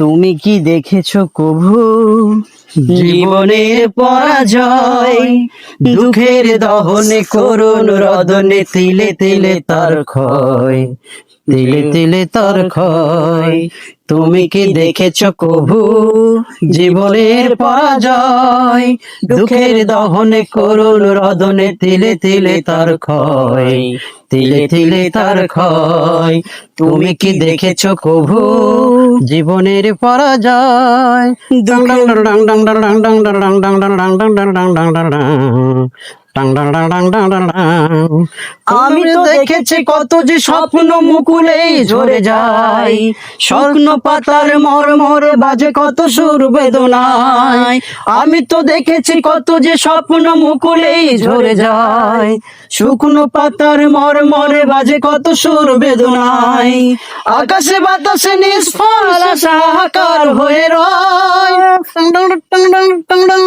তুমি কি দেখেছ কভু জীবনের পরাজয় দুঃখের দহনে করুন রদনে তিলে তিলে তার ক্ষয় তিলে তিলে তার ক্ষয়। তুমি কি দেখেছ কভু? জীবনের পরাজয়। দুঃখের দহনে করুন রদনে তিলে তিলে তার ক্ষয়। তিলে তিলে তার ক্ষয়। তুমি কি দেখেছ কভু? জীবনের পরাজয়। আমি তো দেখেছি কত যে স্বপ্ন মুকুলেই ঝরে যায়। স্বপ্ন পাতার মর মরে বাজে কত সুর বেদনায়। আমি তো দেখেছি কত যে স্বপ্ন মুকুলেই ঝরে যায়। শুকনো পাতার মর মরে বাজে কত সুর বেদনায়। আকাশে বাতাসে নিষ্ফল আশা হয়ে রয়। টং টং টং টং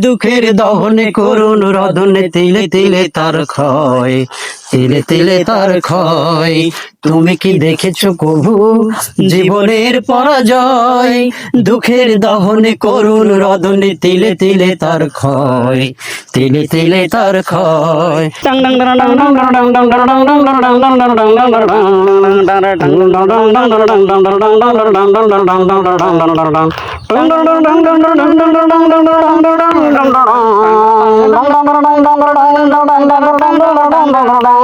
দুঃখের দহনে করুন রদনে তিলে তিলে তার ক্ষয়। তিলে তিলে তার ক্ষয়। তুমি কি দেখেছ কবু জীবনের পরাজয়। দুঃখের দহনে করুন রদনে তিলে তিলে তার ক্ষয়। তিলে তিলে তার ক্ষয়।